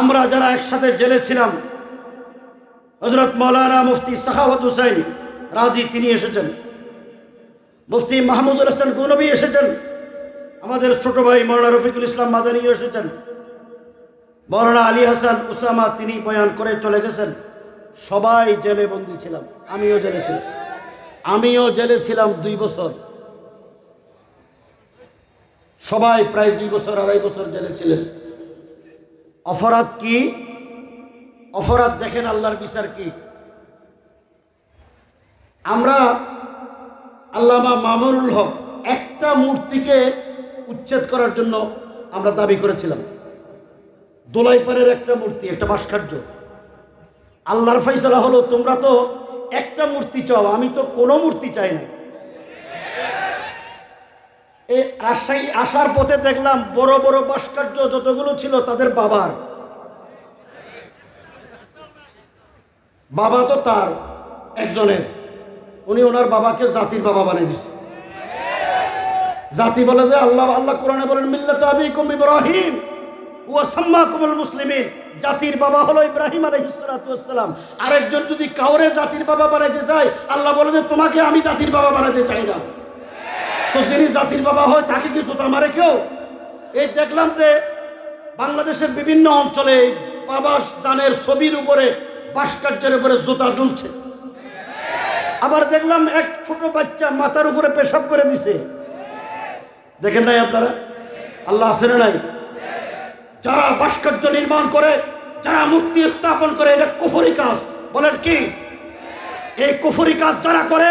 আমরা যারা একসাথে জেলে ছিলাম হজরত মৌলানা মুফতি সাহাবত হুসাইন, রাজি তিনি এসেছেন। মুফতি মাহমুদুল হাসান গুনবী এসেছেন। আমাদের ছোট ভাই মৌলানা রফিকুল ইসলাম মাদানী এসেছেন। মৌলানা আলী হাসান উসামা তিনি বয়ান করে চলে গেছেন। সবাই জেলে বন্দি ছিলাম, আমিও জেলে ছিলাম। আমিও জেলে ছিলাম দুই বছর। সবাই প্রায় দুই বছর, আড়াই বছর জেলে ছিলেন। অপরাধ কি? অপরাধ দেখেন আল্লাহর বিচার কি? আমরা আল্লামা মামুনুল হক একটা মূর্তিকে উচ্ছেদ করার জন্য আমরা দাবি করেছিলাম। দোলাইপাড়ের একটা মূর্তি, একটা ভাস্কর্য। আল্লাহর ফাইসলা হলো, তোমরা তো একটা মূর্তি চাও, আমি তো কোনো মূর্তি চাই না এ রাজশাহী আসার পথে দেখলাম বড় বড় ভাস্কর্য যতগুলো ছিল তাদের বাবার। বাবা তো তার, একজনের। উনি ওনার বাবাকে জাতির বাবা বানিয়ে দিছে জাতি বলে যে আল্লাহ আল্লাহ কোরআনে বলেন, মিল্লাত আবিকুম ইব্রাহিম ওয়া সাম্মাকুমুল মুসলিমিন। জাতির বাবা হলো ইব্রাহিম আলাইহিস সালাতু ওয়াস সালাম। আরেকজন যদি কাউরে জাতির বাবা বানাইতে চায়, আল্লাহ বলে যে, তোমাকে আমি জাতির বাবা বানাতে চাই না। তো যিনি জাতির বাবা হয়, তাকে কি জুতা মারে কেউ? এই দেখলাম যে বাংলাদেশের বিভিন্ন অঞ্চলে বাবা জানের ছবির উপরে, ভাস্কর্যের উপরে জুতা ঝুলছে আবার দেখলাম এক ছোট বাচ্চা মাথার উপরে পেশাব করে দিছে। দেখেন নাই আপনারা? আল্লাহ আসেন নাই? যারা ভাস্কর্য নির্মাণ করে, যারা মূর্তি স্থাপন করে, এটা কুফরি কাজ। বলেন কি? এই কুফরি কাজ যারা করে,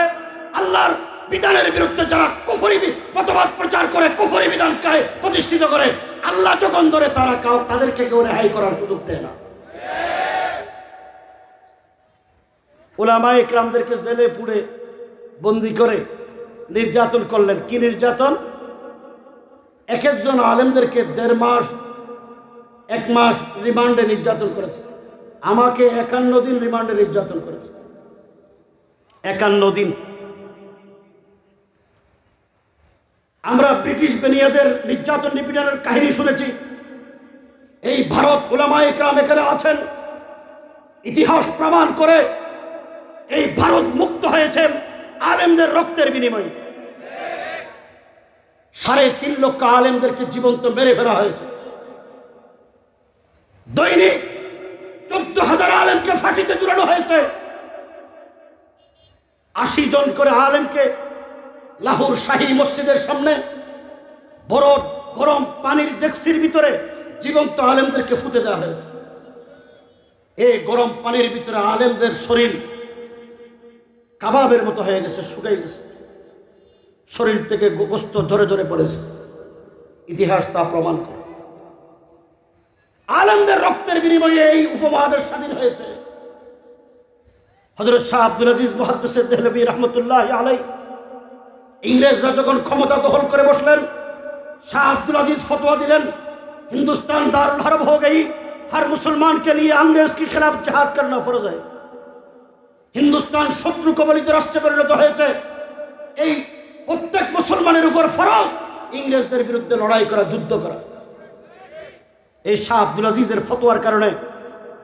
আল্লাহর বিধানের বিরুদ্ধে যারা কুফরি মতবাদ প্রচার করে, কুফরি বিধানকে প্রতিষ্ঠিত করে, আল্লাহ যখন ধরে তারা কাউ তাদেরকে কেউ রেহাই করার সুযোগ দেয় না। ওলামা ইকরামদেরকে জেলে পুড়ে বন্দি করে নির্যাতন করলেন। কি নির্যাতন? এক একজন আলেমদেরকে দেড় মাস, এক মাস রিমান্ডে নির্যাতন করেছে। আমাকে একান্ন দিন রিমান্ডে নির্যাতন করেছে। একান্ন দিন। আমরা ব্রিটিশ বেনিয়াদের নির্যাতন নিপীড়নের কাহিনী শুনেছি। এই ভারত ওলামা ইকরাম এখানে আছেন। ইতিহাস প্রমাণ করে এই ভারত মুক্ত হয়েছে আলেমদের রক্তের বিনিময়ে। সাড়ে তিন লক্ষ আলেমদেরকে জীবন্ত মেরে ফেলা হয়েছে। দৈনিক চোদ্দ হাজার আলেমকে ফাঁসিতে জুড়ানো হয়েছে। আশি জন করে আলেমকে লাহোর শাহী মসজিদের সামনে বড় গরম পানির ডেক্সির ভিতরে জীবন্ত আলেমদেরকে ফুটে দেওয়া হয়েছে। এই গরম পানির ভিতরে আলেমদের শরীর কাবাবের মতো হয়ে গেছে, শুকাই গেছে। শরীর থেকে গোস্ত জোরে জোরে পড়েছে। ইতিহাস তা প্রমাণ করে। আলেমদের রক্তের বিনিময়ে এই উপমহাদেশ স্বাধীন হয়েছে। হজরত শাহ আব্দুল আজিজ মহাদ্দেসের দেহলবী রহমতুল্লাহ আলাই ইংরেজরা যখন ক্ষমতা দখল করে বসলেন শাহ আব্দুল আজিজ ফতোয়া দিলেন हिंदुस्तान दारुल हरब हो गई हर मुसलमान के लिए अंग्रेज के खिलाफ जहाद करना फर्ज है হিন্দুস্তান শত্রু কবলিত রাষ্ট্রে পরিণত হয়েছে এই প্রত্যেক মুসলমানের উপর ফরজ ইংরেজদের বিরুদ্ধে লড়াই করা যুদ্ধ করা এই শাহ আব্দুল আজিজের ফতোয়ার কারণে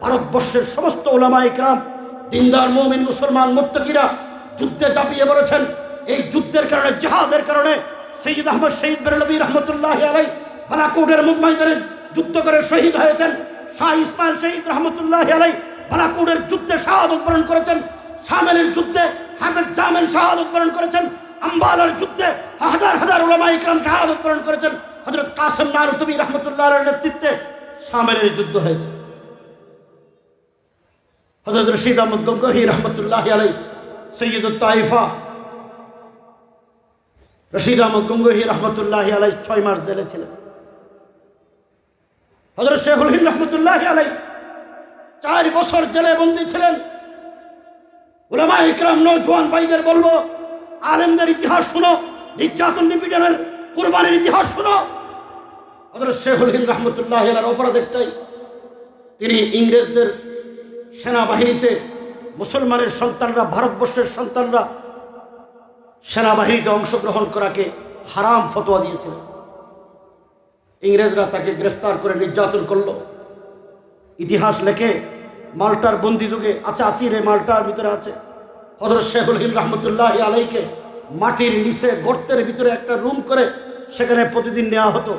ভারতবর্ষের সমস্ত ওলামা ইকরাম দিনদার মোমিন মুসলমান মুত্তকিরা যুদ্ধে ঝাঁপিয়ে পড়েছেন এই যুদ্ধের কারণে, জাহাদের কারণে সৈয়দ আহমদ শহীদ বেরলবী রহমতুল্লাহ আলাই বালাকোটের মুম্বাইদারে যুদ্ধ করে শহীদ হয়েছেন। শাহ ইসমাইল শহীদ রহমতুল্লাহ আলাই বালাকোটের যুদ্ধে শাহাদত বরণ করেছেন। সামেলের যুদ্ধে হাফেজ জামেল শাহাদত বরণ করেছেন। আম্বালার যুদ্ধে হাজার হাজার ওলামা ইকরাম শাহাদত বরণ করেছেন। হজরত কাসেম নারুতবি রহমতুল্লাহ নেতৃত্বে সামেলের যুদ্ধ হয়েছে। হজরত রশিদ আহমদ গঙ্গহি রহমতুল্লাহ আলাই সৈয়দ তাইফা রশিদ আহমদ গঙ্গহি রহমতুল্লাহ আলাই ছয় মাস জেলে ছিলেন। হজরত শেখুল হিন্দ রহমতুল্লাহ আলাই চার বছর জেলে বন্দী ছিলেন। উলামা ইকরাম নৌজওয়ান ভাইদের বলব, আলেমদের ইতিহাস শুনো, নির্যাতন নিপীড়নের কোরবানির ইতিহাস শুনো। হজরত শেখুল হিন্দ রহমতুল্লাহ আলার অপরাধ একটাই তিনি ইংরেজদের সেনাবাহিনীতে মুসলমানের সন্তানরা, ভারতবর্ষের সন্তানরা সেনাবাহিনীতে অংশগ্রহণ করাকে হারাম ফতোয়া দিয়েছিল। ইংরেজরা তাকে গ্রেফতার করে নির্যাতন করল। ইতিহাস লেখে মাল্টার বন্দি যুগে আছে, আসির মাল্টার ভিতরে আছে। হজরত শেখুল হিম রহমতুল্লাহ আলাইকে মাটির নিচে গর্তের ভিতরে একটা রুম করে সেখানে প্রতিদিন নেওয়া হতো।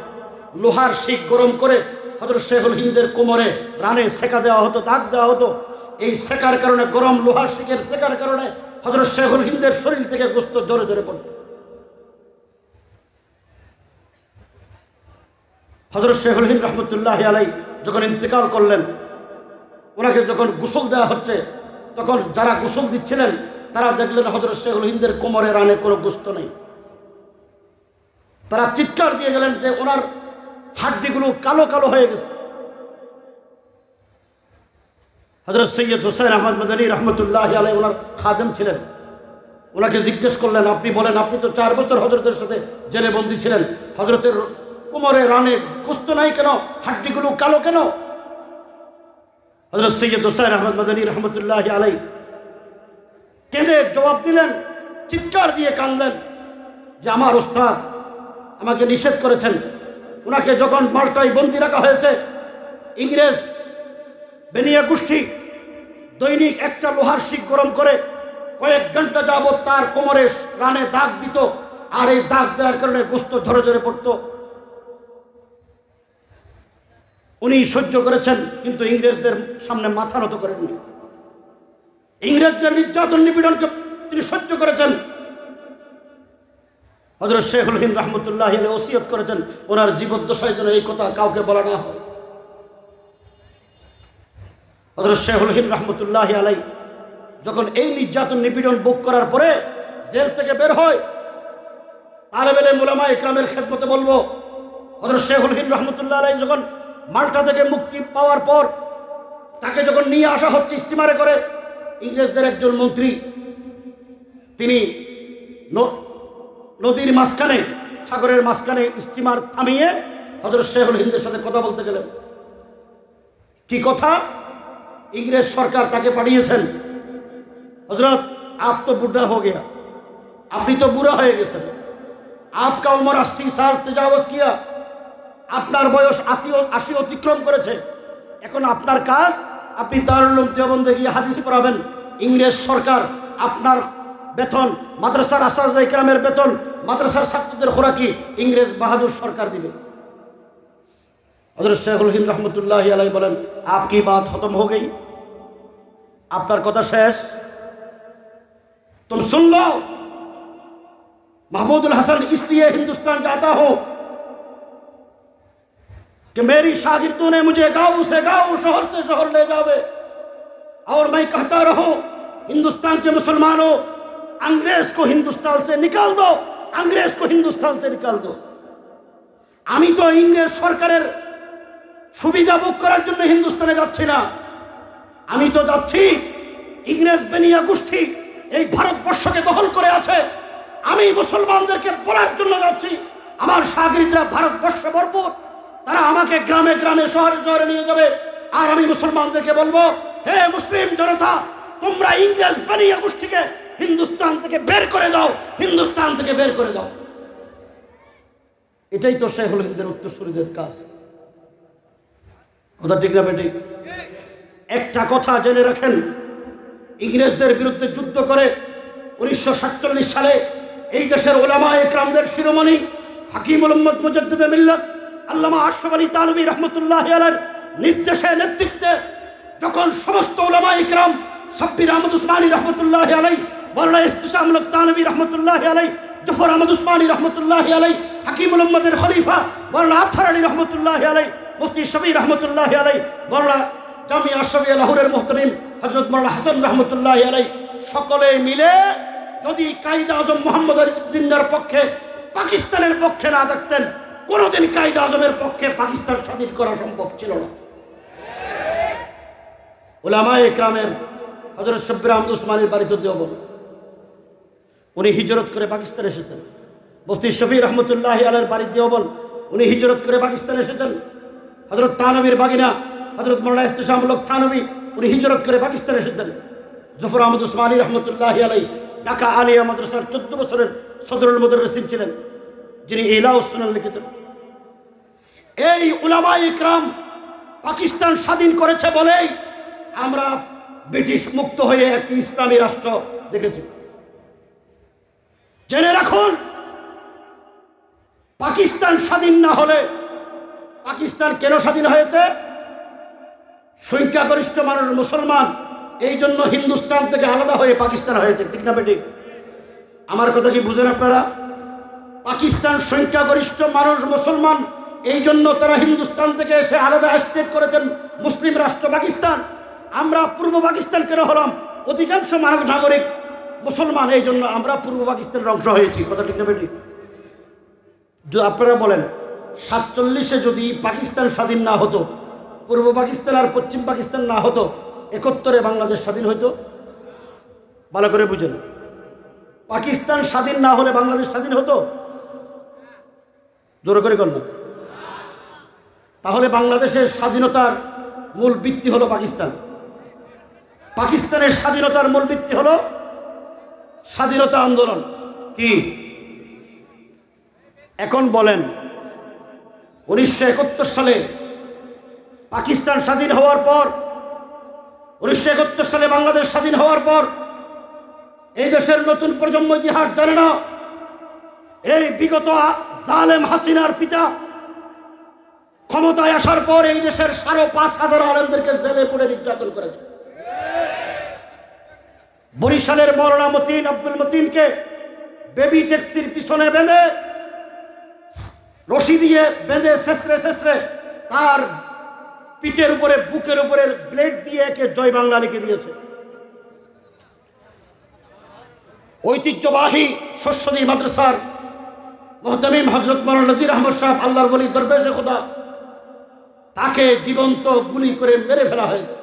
লোহার শিখ গরম করে হজরত শেখুল হিন্দের কোমরে রানে সেকা দেওয়া হতো, দাগ দেওয়া হতো। এই সেকার কারণে, গরম লোহার শিখের সেকার কারণে হজরত শেখুল হিন্দের শরীর থেকে গোস্ত জোরে জোরে পড়ত হজরত শেখুল হিন্দ রহমতুল্লাহ আলাই যখন ইন্তেকাল করলেন, ওনাকে যখন গোসল দেওয়া হচ্ছে, তখন যারা গোসল দিচ্ছিলেন, তারা দেখলেন হজরত শেখুল হিন্দের কোমরে রানে কোনো গোস্ত নেই। তারা চিৎকার দিয়ে গেলেন যে ওনার হাড্ডিগুলো কালো কালো হয়ে গেছে। হজরত সৈয়দ হুসেন আহমদ মদানী রহমতুল্লাহ আলাই ওনার খাদেম ছিলেন। ওনাকে জিজ্ঞেস করলেন, আপনি বলেন, আপনি তো চার বছর হজরতের সাথে জেলে বন্দি ছিলেন। হজরতের কোমরে রানে কুস্ত নাই কেন? হাড্ডিগুলো কালো কেন? হজরত সৈয়দ হুসাইন আহমদ মদানী রহমতুল্লাহ আলাই কেঁদে জবাব দিলেন, চিৎকার দিয়ে কাঁদলেন যে, আমার ওস্তাদ আমাকে নিষেধ করেছেন। ওনাকে যখন মাল্টায় বন্দি রাখা হয়েছে, ইংরেজ বেনিয়া গোষ্ঠী দৈনিক একটা লোহার শিক গরম করে কয়েক ঘণ্টা যাবৎ তার কোমরে রানে দাগ দিত, আর এই দাগ দেওয়ার কারণে গোস্ত ঝরে ঝরে পড়তো। উনি সহ্য করেছেন, কিন্তু ইংরেজদের সামনে মাথা নত করেননি। ইংরেজদের নির্যাতন নিপীড়নকে তিনি সহ্য করেছেন। হজরত শেখুল হিন্দ রহমতুল্লাহ ওসিয়ত করেছেন, ওনার জীবদ্দশায় যেন এই কথা কাউকে বলা না হয়। হজরত শেখুল হিন্দ রহমতুল্লাহ আলাই যখন এই নির্যাতন নিপীড়ন ভোগ করার পরে জেল থেকে বের হয় তালেবেলে মোলামা ইকরামের খেদমতে বলব হজরত শেখুল হিন্দ রহমতুল্লাহ আলাই যখন মাল্টা থেকে মুক্তি পাওয়ার পর তাকে যখন নিয়ে আসা হচ্ছে স্টিমারে করে, ইংরেজদের একজন মন্ত্রী, তিনি নদীর মাঝখানে, সাগরের মাঝখানে স্টিমার থামিয়ে হজরত শেখুল হিন্দের সাথে কথা বলতে গেলেন। কি কথা? ইংরেজ সরকার তাকে পাঠিয়েছেন। হজরত আপ তো বুড়া হয়ে গিয়া। আপনি তো বুড়া হয়ে গেছেন। আপকা উমর আশি সাল তেজাবস কিয়া। আপনার বয়স আশি আশি অতিক্রম করেছে। এখন আপনার কাজ, আপনি দারুলম দেবন্দে গিয়ে হাদিস পড়াবেন। ইংরেজ সরকার আপনার বেতন, মাদ্রাসার আসাজ ইকরামের বেতন, মাদ্রাসার ছাত্রদের খোরাকি ইংরেজ বাহাদুর সরকার দিবে। হজরত শেখুল হিন্দ রহমতুল্লাহ আলাই বলেন আপকি বাত খতম हो गई আপনার কথা শেষ तुम सुन लो महमूदुल हसन इसलिए हिंदुस्तान जाता हूं कि मेरी शागिर्दों ने मुझे गांव से गांव शहर से शहर ले जावे और मैं कहता रहूं हिंदुस्तान के मुसलमानों अंग्रेज को हिंदुस्तान से निकाल दो अंग्रेज को हिंदुस्तान से निकाल दो আমি তো ইংরেজ সরকারের সুবিধা ভোগ করার জন্য হিন্দুস্তানে যাচ্ছি না। আমি তো যাচ্ছি, ইংরেজ বেনিয়া গোষ্ঠী এই ভারতবর্ষকে দখল করে আছে। আমি মুসলমানদেরকে বলার জন্য যাচ্ছি। আমার সাগরিদরা ভারতবর্ষে ভরপুর। তারা আমাকে গ্রামে গ্রামে, শহরে শহরে নিয়ে যাবে। আর আমি মুসলমানদেরকে বলব, হে মুসলিম জনতা, তোমরা ইংরেজ বেনিয়া গোষ্ঠীকে হিন্দুস্তান থেকে বের করে দাও, হিন্দুস্তান থেকে বের করে দাও। এটাই তো শেখুল হিন্দের উত্তরসূরিদের কাজ। কথা ঠিক না বেটি একটা কথা জেনে রাখেন, ইংরেজদের বিরুদ্ধে যুদ্ধ করে উনিশশো সাতচল্লিশ সালে এই দেশের ওলামা একরামদের শিরোমণি হাকিম মোহাম্মদ মুজদ্দুদ মিল্লত আল্লামা আশরফ আলী তানবী রহমতুল্লাহ আলের নির্দেশে, নেতৃত্বে যখন সমস্ত ওলামা ইকরাম সাব্বির আহমদ উসমানী রহমতুল্লাহ আলাই মৌলানা ইহতিসাম তানবী রহমতুল্লাহ আলাই জফর আহমদ উসমানী রহমতুল্লাহ আলাই হাকিম মোহাম্মদের খলিফা মৌলানা আথার আলী রহমতুল্লাহ আলাই মুফতি শবি রহমতুল্লাহ আলাই মৌলানা জামি আশরফি লাহোরের মোহতমিম হজরত মৌলানা হাসান রহমতুল্লাহ আলাই সকলে মিলে যদি কায়দা আজম মোহাম্মদ জিন্দার পক্ষে পাকিস্তানের পক্ষে না থাকতেন কোনোদিন কায়দা আজমের পক্ষে পাকিস্তান স্বাধীন করা সম্ভব ছিল না। ওলামা একরামের হজরত শব্বির আহমদ উসমানের বাড়িতে দেব উনি হিজরত করে পাকিস্তান এসেছেন। মুফতি শফি রহমতুল্লাহ আলের বাড়ি দেওবল উনি হিজরত করে পাকিস্তান এসেছেন। হজরত তানবীর বাগিনা হজরত মৌলানা ইহতিসামুল্লাহ থানবী উনি হিজরত করে পাকিস্তান এসেছেন জফর আহমদ উসমানী রহমতুল্লাহ আলাই ঢাকা আলিয়া মাদ্রাসার চোদ্দ বছরের সদরুল মুদরসিন ছিলেন, যিনি ইলা উসমান লিখিতেন এই উলামা ইকরাম পাকিস্তান স্বাধীন করেছে বলেই আমরা ব্রিটিশ মুক্ত হয়ে একটি ইসলামী রাষ্ট্র দেখেছি। জেনে রাখুন, পাকিস্তান স্বাধীন না হলে পাকিস্তান কেন স্বাধীন হয়েছে? সংখ্যাগরিষ্ঠ মানুষ মুসলমান, এই জন্য হিন্দুস্তান থেকে আলাদা হয়ে পাকিস্তান হয়েছে, ঠিক না বেটি আমার কথা কি বুঝেন আপনারা? পাকিস্তান সংখ্যাগরিষ্ঠ মানুষ মুসলমান, এই জন্য তারা হিন্দুস্তান থেকে এসে আলাদা স্টেট করেছেন মুসলিম রাষ্ট্র পাকিস্তান। আমরা পূর্ব পাকিস্তান কেন হলাম? অধিকাংশ মানব নাগরিক মুসলমান, এই জন্য আমরা পূর্ব পাকিস্তানের অংশ হয়েছি, কথা ঠিক না বেটি আপনারা বলেন সাতচল্লিশে যদি পাকিস্তান স্বাধীন না হতো, পূর্ব পাকিস্তান আর পশ্চিম পাকিস্তান না হতো, একত্তরে বাংলাদেশ স্বাধীন হতো ভালো করে বুঝেন। পাকিস্তান স্বাধীন না হলে বাংলাদেশ স্বাধীন হতো? জোরে করে কর না। তাহলে বাংলাদেশের স্বাধীনতার মূল ভিত্তি হলো পাকিস্তান। পাকিস্তানের স্বাধীনতার মূল ভিত্তি হলো স্বাধীনতা আন্দোলন। কি? এখন বলেন উনিশশো একাত্তর সালে পাকিস্তান স্বাধীন হওয়ার পর, উনিশশো একাত্তর সালে বাংলাদেশ স্বাধীন হওয়ার পর, এই দেশের নতুন প্রজন্ম ইতিহাস জানে না। এই বিগত জালেম হাসিনার পিতা ক্ষমতায় আসার পর এই দেশের সাড়ে পাঁচ হাজার আলেমদেরকে জেলে পুড়ে নির্যাতন করেছে। বরিশালের মৌলানা মতিন আব্দুল মতিনকে বেবি ট্যাক্সির পিছনে বেঁধে রশি দিয়ে বেঁধে শেষরে শেষরে তার পিঠের উপরে, বুকের উপরে ব্লেড দিয়ে একে জয় বাংলা লিখে দিয়েছে। ঐতিহ্যবাহী শস্যদী মাদ্রাসার মোহতামিম হজরত মৌলানা নজির আহমদ সাহেব আল্লাহর বলি দরবেশে খোদা, তাকে জীবন্ত গুলি করে মেরে ফেলা হয়েছে।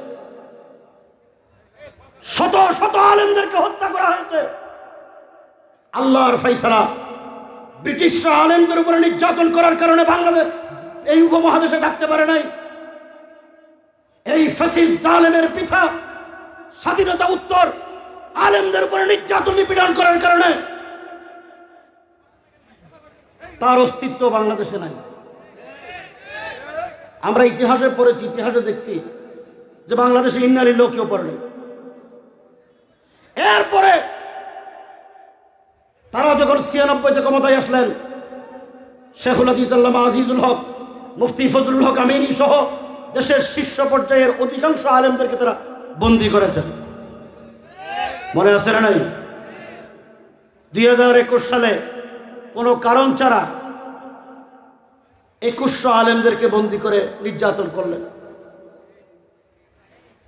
শত শত আলেমদেরকে হত্যা করা হয়েছে। আল্লাহর ফৈসলা ব্রিটিশরা আলেমদের উপরে নির্যাতন করার কারণে বাংলাদেশ এই উপমহাদেশে থাকতে পারে নাই এই ফসিস জালেমের পিঠা স্বাধীনতা উত্তর আলেমদের উপরে নির্যাতন নিপীড়ন করার কারণে তার অস্তিত্ব বাংলাদেশে নাই আমরা ইতিহাসে পড়েছি, ইতিহাসে দেখছি যে বাংলাদেশে ইন্নারি লোকেও পড়ে নাই। এরপরে তারা যখন ছিয়ানব্বইতে ক্ষমতায় আসলেন, শেখুল হাদিস আজিজুল হক, মুফতি ফজলুল হক আমিনী সহ দেশের শীর্ষ পর্যায়ের অধিকাংশ আলেমদেরকে তারা বন্দি করেছেন। মনে আছে না নাই? দুই হাজার একুশ সালে কোনো কারণ ছাড়া একুশশো আলেমদেরকে বন্দি করে নির্যাতন করলেন।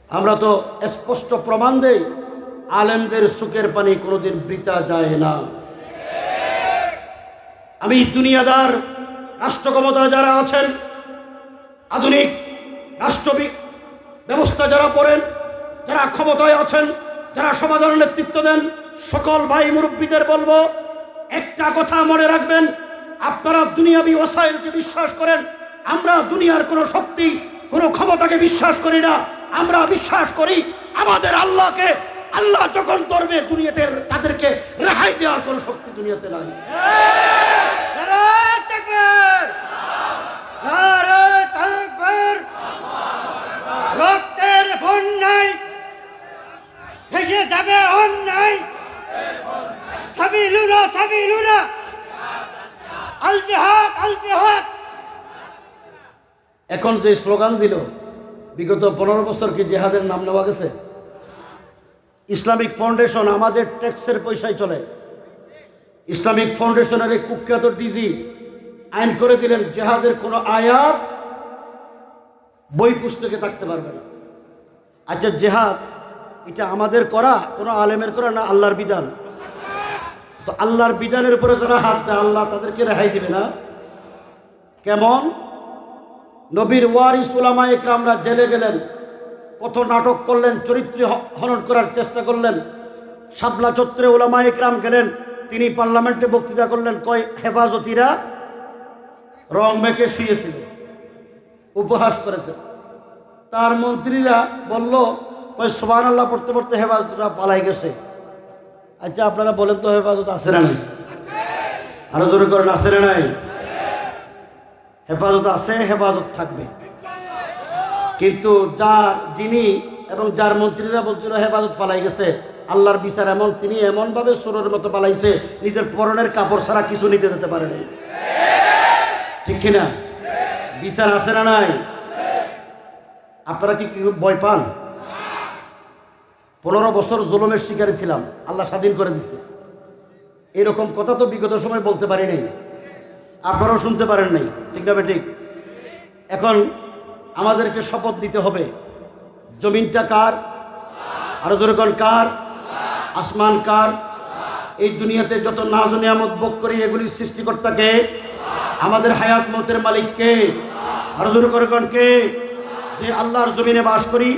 আমরা তো স্পষ্ট প্রমাণ দেই, আলেমদের সুখের পানি কোনোদিন বৃতা যায় না। আমি দুনিয়াদার রাষ্ট্র ক্ষমতায় যারা আছেন, আধুনিক রাষ্ট্রবিক ব্যবস্থা যারা পড়েন যারা ক্ষমতায় আছেন, যারা সমাজের নেতৃত্ব দেন, সকল ভাই মুরব্বীদের বলব, একটা কথা মনে রাখবেন, আপনারা দুনিয়াবি ওসাইলকে বিশ্বাস করেন, আমরা দুনিয়ার কোনো শক্তি, কোনো ক্ষমতাকে বিশ্বাস করি না, আমরা বিশ্বাস করি আমাদের আল্লাহকে, আল্লাহ যখন করবে দুনিয়াতে তাদেরকে রেহাই দেওয়ার কোনো শক্তি দুনিয়াতে নাই। এখন যে স্লোগান দিল, বিগত পনেরো বছর কি জেহাদের নাম নেওয়া গেছে? ইসলামিক ফাউন্ডেশন আমাদের ট্যাক্সের পয়সায় চলে। ইসলামিক ফাউন্ডেশনের এই কুখ্যাত ডিজি আইন করে দিলেন, জেহাদের কোনো আয়াত, বই পুস্তকে থাকতে পারবে না। আচ্ছা জেহাদ, এটা আমাদের করা, কোনো আলেমের করা না আল্লাহর বিধান? তো আল্লাহর বিধানের উপরে যারা হাত দেয়, আল্লাহ তাদেরকে রেহাই দিবে না? কেমন? নবীর ওয়ারিস উলামা একরামরা জেলে গেলেন কত নাটক করলেন, চরিত্র হনন করার চেষ্টা করলেন। শাপলা চত্রে ওলামা একরাম গেলেন, তিনি পার্লামেন্টে বক্তৃতা করলেন, কয় হেফাজতিরা রং মেখে শুয়েছিল, উপহাস করেছে। তার মন্ত্রীরা বলল ওই সোবান আল্লাহ পড়তে পড়তে হেফাজতরা পালাই গেছে। আচ্ছা আপনারা বলেন তো হেফাজত আছে না নাই? আরও জোরে করেন, আছে না নাই? হেফাজত আছে, হেফাজত থাকবে। কিন্তু যা যিনি এবং যার মন্ত্রীরা বলছিল হেফাজত পালাই গেছে, আল্লাহর বিচার এমন, তিনি এমনভাবে সোরের মতো পালাইছে, নিজের পরনের কাপড় ছাড়া কিছু নিতে যেতে পারেনি ঠিক কিনা? বিচার আছে না নাই? আপনারা কি ভয় পান? পনেরো বছর জুলুমের শিকারে ছিলাম, আল্লাহ স্বাধীন করে দিছে। এরকম কথা তো বিগত সময় বলতে পারি নাই। আপনারাও শুনতে পারেন নাই, ঠিক না ঠিক এখন আমাদেরকে শপথ দিতে হবে, জমিনটা কার? আরও যেরকম কার? আসমান কার? এই দুনিয়াতে যত নাজ নিয়ামত ভোগ করি এগুলি সৃষ্টিকর্তাকে আমাদের হায়াত মতের মালিককে আরও যেরকম কে? যে আল্লাহর জমিনে বাস করি,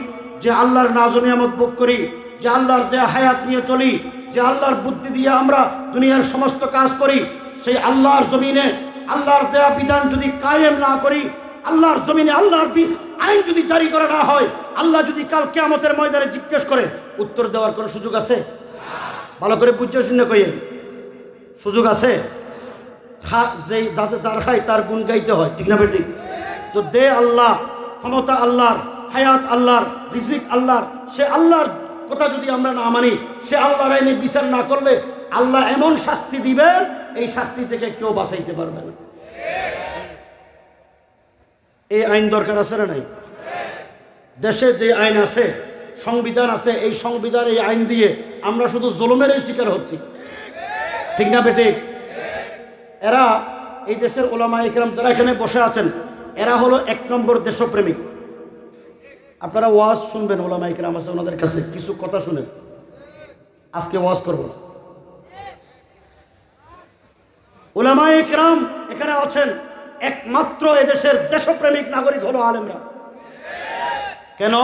যে আল্লাহর নাজ নিয়ামত ভোগ করি, যে আল্লাহর দেয়া হায়াত নিয়ে চলি, যে আল্লাহর বুদ্ধি দিয়ে আমরা দুনিয়ার সমস্ত কাজ করি, সেই আল্লাহর জমিনে আল্লাহর দেয়া বিধান যদি কায়েম না করি, আল্লাহর জমিনে আল্লাহর আইন যদি জারি করা না হয়, আল্লাহ যদি কাল কেয়ামতের ময়দানে জিজ্ঞেস করে, উত্তর দেওয়ার কোনো সুযোগ আছে? ভালো করে বুঝতে শূন্য কইয়ে। সুযোগ আছে? যে যাতে যার তার গুণ গাইতে হয়, ঠিক না বেটি তো দে আল্লাহ, ক্ষমতা আল্লাহর, হায়াত আল্লাহর, রিজিক আল্লাহর, সে আল্লাহর কথা যদি আমরা না মানি, সে আল্লাহর আইনে বিচার না করলে আল্লাহ এমন শাস্তি দিবে, এই শাস্তি থেকে কেউ বাঁচাইতে পারবে না। এই আইন দরকার আছে না নাই? দেশে যে আইন আছে, সংবিধান আছে, এই সংবিধান, এই আইন দিয়ে আমরা শুধু জুলুমেরই শিকার হচ্ছি। ঠিক না বেটে এরা এই দেশের ওলামা ইকরাম যারা এখানে বসে আছেন, এরা হলো এক নম্বর দেশপ্রেমিক। আপনারা ওয়াজ শুনবেন ওলামা ইকরাম আছে ওনাদের কাছে, কিছু কথা শুনেন। আজকে ওয়াজ করব ওলামা ইকরাম এখানে আছেন একমাত্র এদেশের দেশপ্রেমিক নাগরিক হলো আলেমরা। কেন?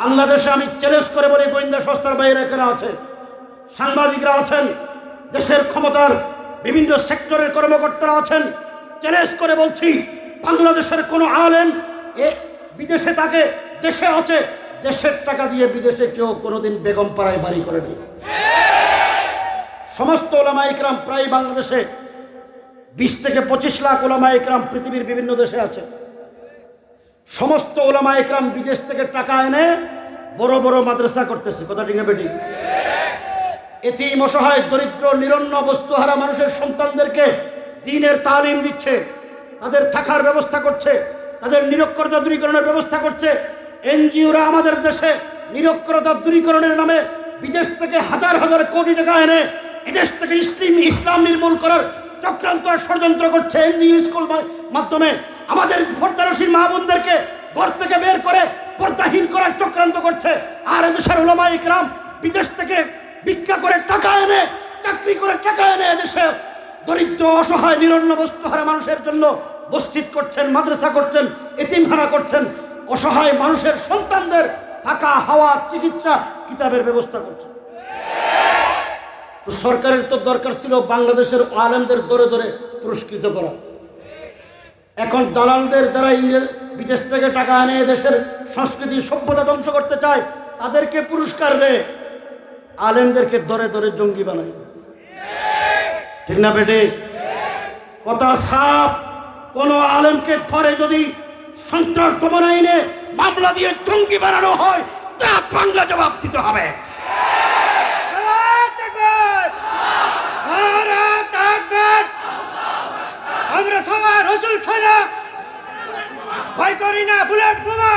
বাংলাদেশে আমি চ্যালেঞ্জ করে বলি, গোয়েন্দা সংস্থার বাইরে এখানে আছে। সাংবাদিকরা আছেন, দেশের ক্ষমতার বিভিন্ন সেক্টরের কর্মকর্তারা আছেন। চ্যালেঞ্জ করে বলছি, বাংলাদেশের কোনো আলেন এ বিদেশে তাকে দেশে আছে, দেশের টাকা দিয়ে বিদেশে কেউ কোনোদিন বেগম পাড়ায় বাড়ি করেনি। সমস্ত ওলামা ইকরাম প্রায় বাংলাদেশে বিশ থেকে পঁচিশ লাখ ওলামা ইকরাম পৃথিবীর বিভিন্ন দেশে আছে। সমস্ত ওলামা ইকরাম বিদেশ থেকে টাকা এনে বড় বড় মাদ্রাসা করতেছে। কথা ঠিক না বেটি এতিম অসহায়, দরিদ্র, নিরন্ন বস্তুহারা মানুষের সন্তানদেরকে দিনের তালিম দিচ্ছে, তাদের থাকার ব্যবস্থা করছে, তাদের নিরক্ষরতা দূরীকরণের ব্যবস্থা করছে। এনজিওরা আমাদের দেশে নিরক্ষরতা দূরীকরণের নামে বিদেশ থেকে হাজার হাজার কোটি টাকা এনে এদেশ থেকে ইসলিম, ইসলাম নির্মূল করার চক্রান্ত ষড়যন্ত্র করছে এনজিও স্কুল মাধ্যমে। আমাদের পর্দারসীর মা বোনদেরকে ঘর থেকে বের করে পর্দাহীন করার চক্রান্ত করছে। আর এদেশের ওলামা ইকরাম বিদেশ থেকে ভিক্ষা করে টাকা এনে, চাকরি করে টাকা এনে এদেশে দরিদ্র, অসহায়, নিরন্ন বস্তুহারা মানুষের জন্য মসজিদ করছেন, মাদ্রাসা করছেন, এতিমখানা করছেন, অসহায় মানুষের সন্তানদের থাকা, হাওয়া, চিকিৎসা, কিতাবের ব্যবস্থা করছেন। তো সরকারের তো দরকার ছিল বাংলাদেশের আলেমদের দরে দরে পুরস্কৃত করা। এখন দালালদের যারা ইংরেজ, বিদেশ থেকে টাকা এনে দেশের সংস্কৃতি, সভ্যতা ধ্বংস করতে চায়, তাদেরকে পুরস্কার দেয়। আলেমদেরকে ধরে ধরে জঙ্গি বানায়। ঠিক না বেটে? কথা সাপ কোন আলেমকে ধরে যদি সন্ত্রাস দমন আইনে মামলা দিয়ে জঙ্গি বানানো হয়, তা বাংলা জবাব দিতে হবে! আমরা সবাই রসুল ছাড়া। ভয় করি না, বুলেট বোমা।